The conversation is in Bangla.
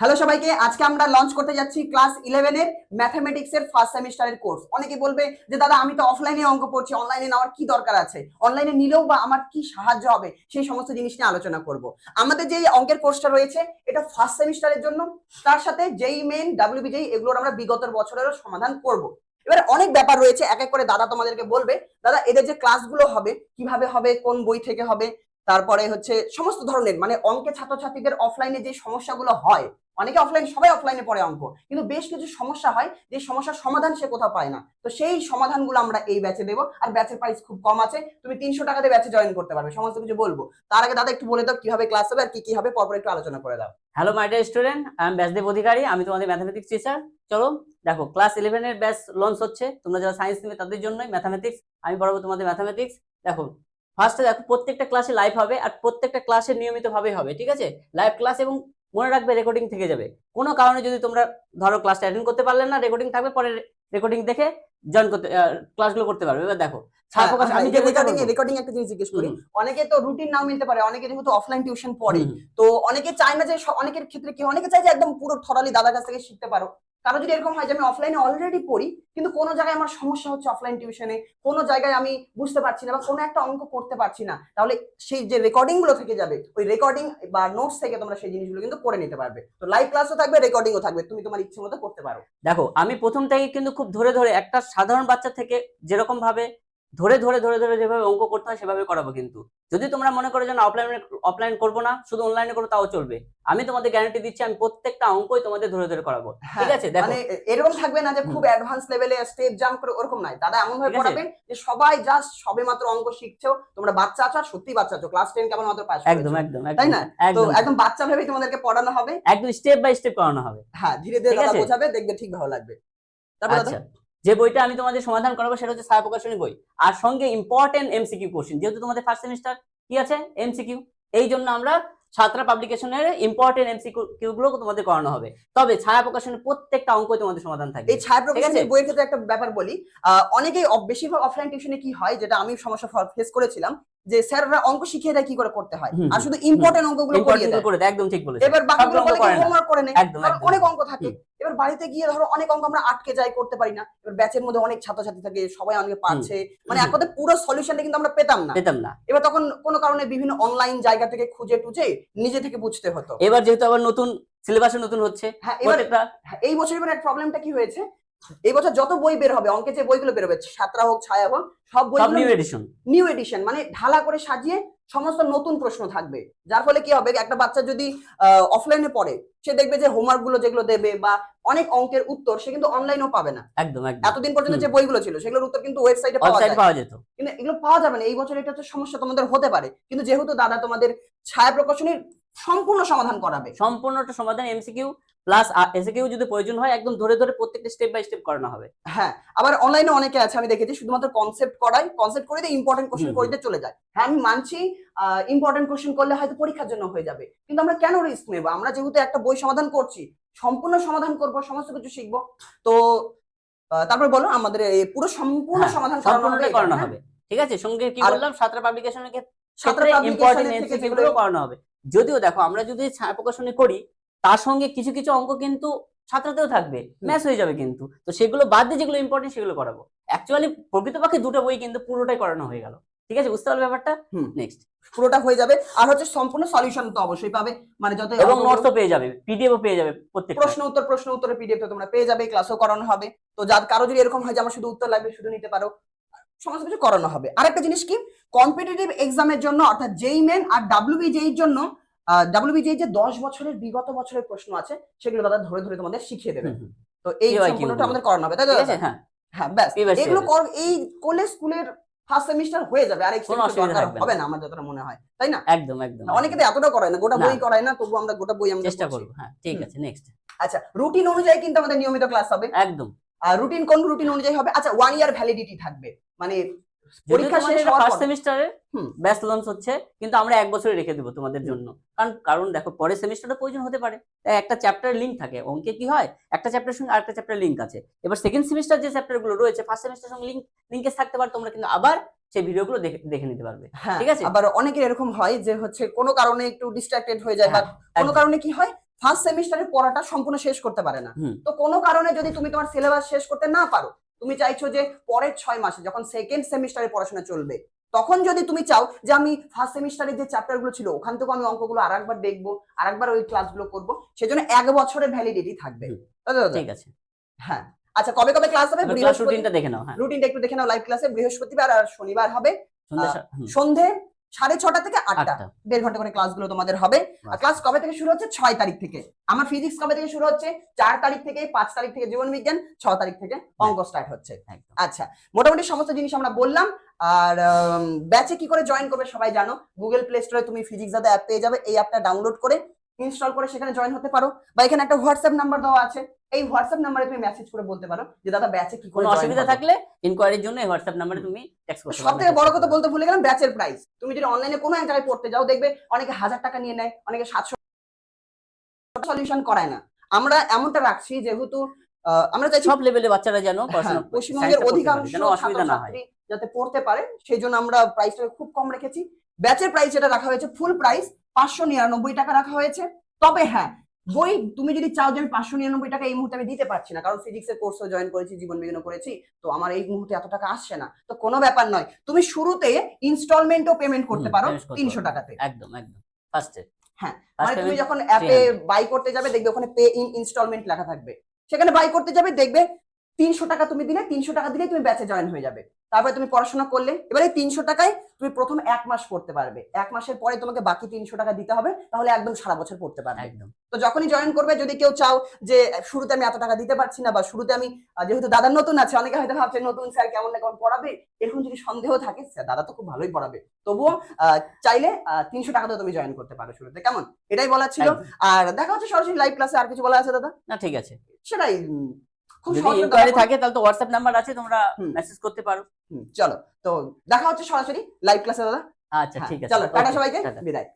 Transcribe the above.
হ্যালো সবাইকে, আজকে আমরা লঞ্চ করতে যাচ্ছি ক্লাস ইলেভেনের ম্যাথামেটিক্স এর ফার্স্ট সেমিস্টারের কোর্স অনেকে বলবে যে, দাদা, আমি তো অফলাইনে অঙ্ক পড়ছি অনলাইনে নেওয়ার কি দরকার আছে? অনলাইনে নিলেও বা আমার কি সাহায্য হবে? সেই সমস্ত জিনিস নিয়ে আলোচনা করব। আমাদের যে অঙ্কের কোর্সটা রয়েছে, এটা ফার্স্ট সেমিস্টারের জন্য। তার সাথে যেই মেন ডাব্লিউবিজেই এগুলোর আমরা বিগত বছরেরও সমাধান করব। এবার অনেক ব্যাপার রয়েছে, এক এক করে দাদা তোমাদেরকে বলবে, দাদা, এদের যে ক্লাসগুলো হবে, কীভাবে হবে, কোন বই থেকে হবে? তারপরে হচ্ছে সমস্ত ধরনের মানে অঙ্কে ছাত্রছাত্রীদের অফলাইনে যে সমস্যাগুলো হয়, অনেকে অফলাইন সবাই অফলাইনে পড়ে অঙ্ক, কিন্তু বেশ কিছু সমস্যা হয়, যে সমস্যার সমাধান সে কোথাও পায় না। তো সেই সমাধানগুলো আমরা এই ব্যাচে দেবো, আর ব্যাচের প্রাইস খুব কম আছে, তুমি তিনশো টাকা দিয়ে ব্যাচে জয়েন করতে পারবে, সমস্ত কিছু বলব। তার আগে দাদা একটু বলে দাও, কীভাবে ক্লাস হবে, আর কি কি হবে, পরপর একটু আলোচনা করে দাও। হ্যালো মাই ডিয়ার স্টুডেন্ট আমি ব্যাসদেব অধিকারী আমি তোমাদের ম্যাথামেটিক্স টিচার চলো, দেখো ক্লাস ইলেভেনের ব্যাচ লঞ্চ হচ্ছে, তোমরা যারা সায়েন্স নেবে তাদের জন্যই ম্যাথামেটিক্স আমি পড়াবো তোমাদের ম্যাথামেটিক্স দেখো ফার্স্টে দেখো প্রত্যেকটা ক্লাসে লাইভ হবে আর প্রত্যেকটা ক্লাসে নিয়মিত ভাবে হবে ঠিক আছে? লাইভ ক্লাস এবং মনে রাখবে রেকর্ডিং থেকে যাবে। কোনো কারণে যদি তোমরা ধরো ক্লাসটা অ্যাটেন্ড করতে পারলে না রেকর্ডিং থাকবে পরে রেকর্ডিং দেখে জয়েন করতে ক্লাসগুলো করতে পারবে। এবার দেখো ছাড় আমি যে বইটা রেকর্ডিং একটা জিনিস জিজ্ঞেস করি। অনেকে তো রুটিন নাও মিলতে পারে অনেকে যেহেতু অফলাইন টিউশন পড়ে তো অনেকে চায় না যে অনেকের ক্ষেত্রে কি অনেকে চায় যে একদম পুরো থরালি দাদার কাছ থেকে শিখতে পারো। কারও যদি এরকম হয় যে আমি অফলাইনে অলরেডি পড়ি, কিন্তু কোনো জায়গায় আমার সমস্যা হচ্ছে অফলাইন টিউশনে কোনো জায়গায় আমি বুঝতে পারছি না বা কোনো একটা অঙ্ক করতে পারছি না, তাহলে সেই যে রেকর্ডিংগুলো থেকে যাবে, ওই রেকর্ডিং বা নোটস থেকে তোমরা সেই জিনিসগুলো কিন্তু করে নিতে পারবে। তো লাইভ ক্লাসও থাকবে রেকর্ডিংও থাকবে, তুমি তোমার ইচ্ছে মতো করতে পারো। দেখো, আমি প্রথম থেকে কিন্তু খুব ধরে ধরে একটা সাধারণ বাচ্চা থেকে যেরকম ভাবে ধরে ধরে ধরে ধরে যেভাবে অঙ্ক করতে হয় সেভাবে করাবো কিন্তু। যদি তোমরা মনে করো যে না অফলাইন অফলাইন করব না শুধু অনলাইনে করব তাও চলবে। আমি তোমাদের গ্যারান্টি দিচ্ছি আমি প্রত্যেকটা অঙ্কই তোমাদের ধরে ধরে করাবো। ঠিক আছে? দেখো। মানে এরকম থাকবে না যে খুব অ্যাডভান্স লেভেলে স্টেপ জাম্প করে ওরকম নাই দাদা এমন ভাবে পড়াবেন যে সবাই জাস্ট সবে মাত্র অঙ্ক শিখছো তোমরা বাচ্চা আছো আর সত্যি বাচ্চা আছো। ক্লাস টেন কেমন মাত্র পাস একদম একদম তাই না? তো একদম। বাচ্চা ভেবে তোমাদেরকে পড়ানো হবে। একদম স্টেপ বাই স্টেপ করানো হবে। হ্যাঁ ধীরে ধীরে দাদা বোঝাবে দেখবে ঠিক ভালো লাগবে। তারপর দাদা? আচ্ছা যে বইটা আমি তোমাদের সমাধান করাবো সেটা হচ্ছে ছায়া প্রকাশনী বই। আর সঙ্গে ইম্পর্টেন্ট এমসিকিউ কোশ্চেন যেহেতু তোমাদের ফার্স্ট সেমিস্টার কি আছে? এমসিকিউ এই জন্য আমরা ছাত্রা পাবলিকেশনের ইম্পর্টেন্ট এমসিকিউ গুলো তোমাদের করানো হবে। তবে ছায়া প্রকাশনের প্রত্যেকটা অঙ্ক তোমাদের সমাধান থাকবে। এই ছায়া প্রকাশনের? বইয়ের ক্ষেত্রে একটা ব্যাপার বলি আহ, অনেকেই বেশিরভাগ অফলাইন টিউশনে কি হয় যেটা আমি সমস্যা ফেস করেছিলাম যে স্যাররা অঙ্ক শিখিয়ে দেয় কি করে করতে হয়। আর শুধু ইম্পর্টেন্ট অঙ্কগুলো করিয়ে দেয়। করে দেয়, একদম ঠিক বলেছ। এবার বাকিগুলো করে। হোমওয়ার্ক করে নেয়? অনেক অঙ্ক থাকে। এবার বাড়িতে গিয়ে ধরো অনেক অঙ্ক আমরা আটকে যাই করতে পারি না। এবার ব্যাচের মধ্যে অনেক ছাত্রছাত্রী থাকে সবাই অনেকে পারছে। মানে এক কথায় পুরো সলিউশনটা কিন্তু আমরা পেতাম না। পেতাম না। এবার তখন কোনো কারণে বিভিন্ন অনলাইন জায়গা থেকে খুঁজে টুজে নিজে থেকে বুঝতে হতো। এবার যেহেতু আবার নতুন সিলেবাসে নতুন হচ্ছে হ্যাঁ এবার হ্যাঁ, এই বছর এবার প্রবলেমটা কি হয়েছে? এই বছর যত বই বের হবে অঙ্কে যে বইগুলো বেরোবে সাতরা হোক ছায়া হোক সব বইগুলো নিউ এডিশন নিউ এডিশন মানে ঢালা করে সাজিয়ে সমস্ত নতুন প্রশ্ন থাকবে। যার ফলে কি হবে একটা বাচ্চা যদি অফলাইনে পড়ে সে দেখবে যে হোমওয়ার্কগুলো যেগুলো দেবে বা অনেক অঙ্কের উত্তর সে কিন্তু অনলাইনেও পাবে না। একদম একদম। এতদিন পর্যন্ত যে বইগুলো ছিল সেগুলোর উত্তর কিন্তু ওয়েবসাইটে পাওয়া ওয়েবসাইট যায়। পাওয়া যেত। কিন্তু এগুলো পাওয়া যাবে না এই বছর এটা হচ্ছে সমস্যা তোমাদের হতে পারে। কিন্তু যেহেতু দাদা তোমাদের ছায়া প্রকাশনীর সম্পূর্ণ সমাধান করাবে। সম্পূর্ণটা সমাধান এমসিকিউ প্লাস এসিকিউ যদি প্রয়োজন হয় একদম ধরে ধরে প্রত্যেকটা স্টেপ বাই স্টেপ করানো হবে। হ্যাঁ আবার অনলাইনে অনেকে আছে আমি দেখেছি শুধুমাত্র কনসেপ্ট করাই কনসেপ্ট করে দিয়ে ইম্পর্টেন্ট কোশ্চেন করে দিয়ে চলে যায়। হ্যাঁ আমি মানছি ইম্পর্টেন্ট কোশ্চেন করলে হয়তো পরীক্ষার জন্য হয়ে যাবে কিন্তু আমরা কেন রিস্ক নেব? আমরা যেহেতু একটা বই সমাধান করছি সম্পূর্ণ সমাধান করব সমস্ত কিছু শিখব তো তারপর বলো আমাদের এই পুরো সম্পূর্ণ হ্যাঁ, সমাধান করানো হবে হ্যাঁ? হবে ঠিক আছে? সঙ্গে কি বললাম? সাতরা পাবলিকেশনের ক্ষেত্রে ইম্পর্টেন্ট যেগুলো- গুলো করানো হবে। যদিও দেখো আমরা যদি ছায়া প্রকাশনী করি তার সঙ্গে কিছু কিছু অঙ্ক কিন্তু ছাত্রতেও থাকবে ম্যাচ হয়ে যাবে কিন্তু তো সেগুলো বাদ দিয়ে যেগুলো ইম্পর্টেন্ট সেগুলো করাবো অ্যাকচুয়ালি প্রকৃতপক্ষে দুটো বই কিন্তু পুরোটাই করানো হয়ে গেল ঠিক আছে বুঝতে পারলে ব্যাপারটা। নেক্সট পুরোটা হয়ে যাবে আর হচ্ছে সম্পূর্ণ সলিউশন তো অবশ্যই পাবে মানে যত এবং নোটসও পেয়ে যাবে পিডিএফও পেয়ে যাবে প্রত্যেক প্রশ্ন উত্তর প্রশ্ন উত্তরের পিডিএফ তো তোমরা পেয়ে যাবে ক্লাসও করানো হবে তো যার কারও যদি এরকম হয় যে আমার শুধু উত্তর লাগবে শুধু নিতে পারো সমস্ত কিছু করানো হবে আরেকটা জিনিস কি কম্পিটিটিভ এক্সামের জন্য অর্থাৎ জেই মেন আর ডাব্লিউবিজেই এর জন্য ডাব্লিউবিজেই যে দশ বছরের বিগত বছরের প্রশ্ন আছে সেগুলো দাদা ধরে ধরে তোমাদের শিখিয়ে দেবে। তো এই সম্পূর্ণটা আমাদের করানো হবে তাই তো হ্যাঁ। হ্যাঁ ব্যাস। এগুলো এই করলে স্কুলের ফার্স্ট সেমিস্টার হয়ে যাবে আর। হবে না আমার যতটা মনে হয় তাই না? একদম একদম অনেকে তো এতটা করায় না গোটা বই করায় না তবু আমরা গোটা বই আমরা চেষ্টা। করব হ্যাঁ ঠিক আছে নেক্সট আচ্ছা রুটিন অনুযায়ী কিন্তু আমাদের নিয়মিত ক্লাস হবে। একদম। আর রুটিন কোন রুটিন অনুযায়ী হবে? আচ্ছা ওয়ান ইয়ার ভ্যালিডিটি থাকবে মানে পরীক্ষা শেষ ফার্স্ট সেমিস্টারে হুম। ব্যাচ লঞ্চ হচ্ছে কিন্তু আমরা এক বছরে রেখে দেবো তোমাদের জন্য। কারণ কারণ দেখো পরের সেমিস্টারে প্রয়োজন হতে পারে। একটা চ্যাপ্টার লিঙ্ক থাকে। অঙ্কে কি হয়? একটা চ্যাপ্টারের সঙ্গে আরেকটা চ্যাপ্টার লিঙ্ক আছে। এবার সেকেন্ড সেমিস্টার যে চ্যাপ্টারগুলো রয়েছে ফার্স্ট সেমিস্টার সঙ্গে লিঙ্ক লিঙ্কেজ থাকতে পারে তোমরা কিন্তু আবার সেই ভিডিওগুলো দেখে দেখে নিতে পারবে। হ্যাঁ ঠিক আছে? আবার অনেকের এরকম হয় যে হচ্ছে কোনো কারণে একটু ডিস্ট্রাক্টেড হয়ে যায় বা হ্যাঁ, কোনো কারণে কি হয়? ফার্স্ট সেমিস্টারের পড়াটা সম্পূর্ণ শেষ করতে পারে না। তো কোনো কারণে যদি তুমি তোমার সিলেবাস শেষ করতে না পারো তুমি চাইছো যে পরের ছয় মাসে যখন সেকেন্ড সেমিস্টারে পড়াশোনা চলবে তখন যদি তুমি চাও যে আমি ফার্স্ট সেমিস্টারের যে চ্যাপ্টারগুলো ছিল ওখান থেকে আমি অঙ্কগুলো আর একবার দেখব আর একবার ওই ক্লাসগুলো করব সেজন্য এক বছরের ভ্যালিডিটি থাকবে? ঠিক আছে। হ্যাঁ। আচ্ছা কবে কবে ক্লাস হবে? রুটিনটা দেখে নাও হ্যাঁ। রুটিনটা একটু দেখে নাও লাইভ ক্লাসে বৃহস্পতিবার আর শনিবার হবে। সন্ধে সাড়ে ছটা থেকে আটটা দেড় ঘণ্টা করে ক্লাসগুলো তোমাদের হবে। আর ক্লাস কবে থেকে শুরু হচ্ছে? ছয় তারিখ থেকে। আমার ফিজিক্স কবে থেকে শুরু হচ্ছে? চার তারিখ থেকে পাঁচ তারিখ থেকে জীবন বিজ্ঞান ছ তারিখ থেকে অঙ্ক স্টার্ট হচ্ছে। আচ্ছা মোটামুটি সমস্ত জিনিস আমরা বললাম। আর ব্যাচে কি করে জয়েন করবে সবাই জানো? গুগল প্লে স্টোরে তুমি ফিজিক্স দাদা অ্যাপ পেয়ে যাবে। এই অ্যাপটা ডাউনলোড করে ইনস্টল করে সেখানে জয়েন হতে পারো। বা এখানে একটা হোয়াটসঅ্যাপ নাম্বার দেওয়া আছে। এই হোয়াটসঅ্যাপ নাম্বারে তুমি মেসেজ করে বলতে পারো যে দাদা ব্যাচে কি করে কোনো অসুবিধা থাকলে ইনকোয়ারির জন্য এই হোয়াটসঅ্যাপ নাম্বারে তুমি টেক্সট করতে সব থেকে বড় কথা বলতে ভুলে গেলাম ব্যাচের প্রাইস তুমি যদি অনলাইনে কোনো এক জায়গায় পড়তে যাও দেখবে অনেকে হাজার টাকা নিয়ে নেয় অনেকে সাতশো সলিউশন করায় না। আমরা এমনটা রাখছি যেহেতু আমরা চাইছি সব লেভেলে বাচ্চারা যেন হ্যাঁ, পশ্চিমবঙ্গের science টা অধিকাংশ অসুবিধা না হয়। যাতে পড়তে পারে সেই জন্য আমরা প্রাইসটাকে খুব কম রেখেছি। ব্যাচের প্রাইস যেটা রাখা হয়েছে ফুল প্রাইস পাঁচশো নিরানব্বই টাকা রাখা হয়েছে। তবে হ্যাঁ বই তুমি যদি চাও যে আমি পাঁচশো নিরানব্বই টাকা এই মুহূর্তে আমি দিতে পারছি না কারণ ফিজিক্স এর কোর্সও জয়েন করেছি জীবন বিজ্ঞানও করেছি তো আমার এই মুহূর্তে এত টাকা আসছে না। তো কোনো ব্যাপার নয় তুমি শুরুতে ইনস্টলমেন্টও পেমেন্ট করতে পারো তিনশো টাকাতে। একদম একদম। ফার্স্টে হ্যাঁ মানে তুমি যখন অ্যাপে বাই করতে যাবে দেখবে ওখানে পে ইন ইনস্টলমেন্ট লেখা থাকবে। সেখানে বাই করতে যাবে দেখবে তিনশো টাকা তুমি দিলে তিনশো টাকা দিলে তুমি ব্যাচে জয়েন হয়ে যাবে। তারপরে তুমি পড়াশোনা করলে এবারে তিনশো টাকায় তুমি প্রথম এক মাস পড়তে পারবে। এক মাসের পরে তোমাকে বাকি তিনশো টাকা দিতে হবে তাহলে একদম সারা বছর পড়তে পারবে। একদম। তো যখনই জয়েন করবে যদি কেউ চাও যে শুরুতে আমি এত টাকা দিতে পারছি না বা শুরুতে আমি যেহেতু দাদা নতুন আছে অনেকে হয়তো ভাবছে নতুন স্যার কেমন না কেমন পড়াবে এরকম যদি সন্দেহ থাকে স্যার দাদা তো খুব ভালোই পড়াবে। তবুও আহ, চাইলে তিনশো টাকা দিয়ে তুমি জয়েন করতে পারো শুরুতে। কেমন? এটাই বলা ছিল। আর দেখা হচ্ছে সরাসরি লাইভ ক্লাসে আর কিছু বলা আছে দাদা? না ঠিক আছে। সেটাই যদি ইনকোয়ারি থাকে তাহলে তো হোয়াটসঅ্যাপ নাম্বার আছে তোমরা মেসেজ করতে পারো। চলো। তো দেখা হচ্ছে সরাসরি লাইভ ক্লাসে দাদা। আচ্ছা হ্যাঁ, ঠিক আছে। চলো টাটা সবাইকে বিদায়।